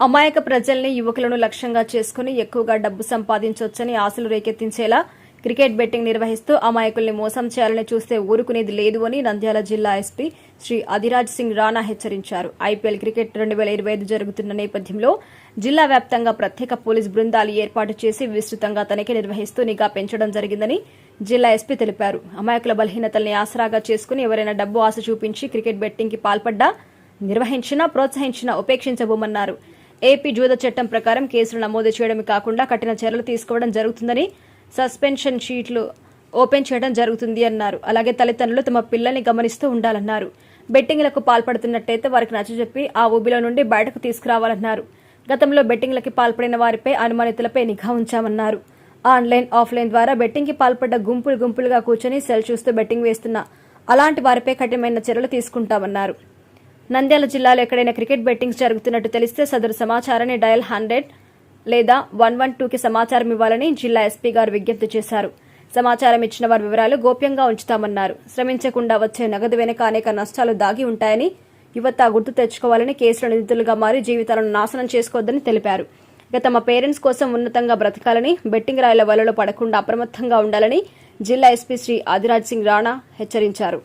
అమాయక ప్రజల్ని యువకులను లక్ష్యంగా చేసుకుని ఎక్కువగా డబ్బు సంపాదించొచ్చని ఆశలు రేకెత్తించేలా క్రికెట్ బెట్టింగ్ నిర్వహిస్తూ అమాయకుల్ని మోసం చేయాలని చూస్తే ఊరుకునేది లేదు అని నంద్యాల జిల్లా ఎస్పీ శ్రీ అధిరాజ్ సింగ్ రాణా హెచ్చరించారు. ఐపీఎల్ క్రికెట్ రెండు వేల ఇరవై ఐదు జరుగుతున్న నేపథ్యంలో జిల్లా వ్యాప్తంగా ప్రత్యేక పోలీస్ బృందాలు ఏర్పాటు చేసి విస్తృతంగా తనిఖీ నిర్వహిస్తూ నిఘా పెంచడం జరిగిందని జిల్లా ఎస్పీ తెలిపారు. అమాయకుల బలహీనతల్ని ఆసరాగా చేసుకుని ఎవరైనా డబ్బు ఆశ చూపించి క్రికెట్ బెట్టింగ్కి పాల్పడ్డా నిర్వహించినా ప్రోత్సహించినా ఉపేక్షించబోమన్నారు. ఏపీ జూద చట్టం ప్రకారం కేసులు నమోదు చేయడమే కాకుండా కఠిన చర్యలు తీసుకోవడం జరుగుతుందని సస్పెన్షన్ షీట్లు ఓపెన్ చేయడం జరుగుతుంది అన్నారు. అలాగే తల్లిదండ్రులు తమ పిల్లల్ని గమనిస్తూ ఉండాలన్నారు. బెట్టింగ్లకు పాల్పడుతున్నట్టయితే వారికి నచ్చజెప్పి ఆ ఊబిలో నుండి బయటకు తీసుకురావాలన్నారు. గతంలో బెట్టింగ్లకి పాల్పడిన వారిపై అనుమానితులపై నిఘా ఉంచామన్నారు. ఆన్లైన్ ఆఫ్లైన్ ద్వారా బెట్టింగ్కి పాల్పడ్డ గుంపులు గుంపులుగా కూర్చొని సెల్ చూస్తూ బెట్టింగ్ వేస్తున్న అలాంటి వారిపై కఠినమైన చర్యలు తీసుకుంటామన్నారు. నంద్యాల జిల్లాలో ఎక్కడైనా క్రికెట్ బెట్టింగ్స్ జరుగుతున్నట్టు తెలిస్తే సదరు సమాచారాన్ని డయల్ హండ్రెడ్ లేదా వన్ వన్ టూకి సమాచారం ఇవ్వాలని జిల్లా ఎస్పీ గారు విజ్ఞప్తి చేశారు. సమాచారం ఇచ్చిన వారి వివరాలు గోప్యంగా ఉంచుతామన్నారు. శ్రమించకుండా వచ్చే నగదు వెనుక అనేక నష్టాలు దాగి ఉంటాయని యువత గుర్తు తెచ్చుకోవాలని కేసుల నిందితులుగా మారి జీవితాలను నాశనం చేసుకోవద్దని తెలిపారు. ఇక తమ పేరెంట్స్ కోసం ఉన్నతంగా బ్రతకాలని బెట్టింగ్ రాయల వలలో పడకుండా అప్రమత్తంగా ఉండాలని జిల్లా ఎస్పీ శ్రీ ఆదిరాజ్ సింగ్ రాణా హెచ్చరించారు.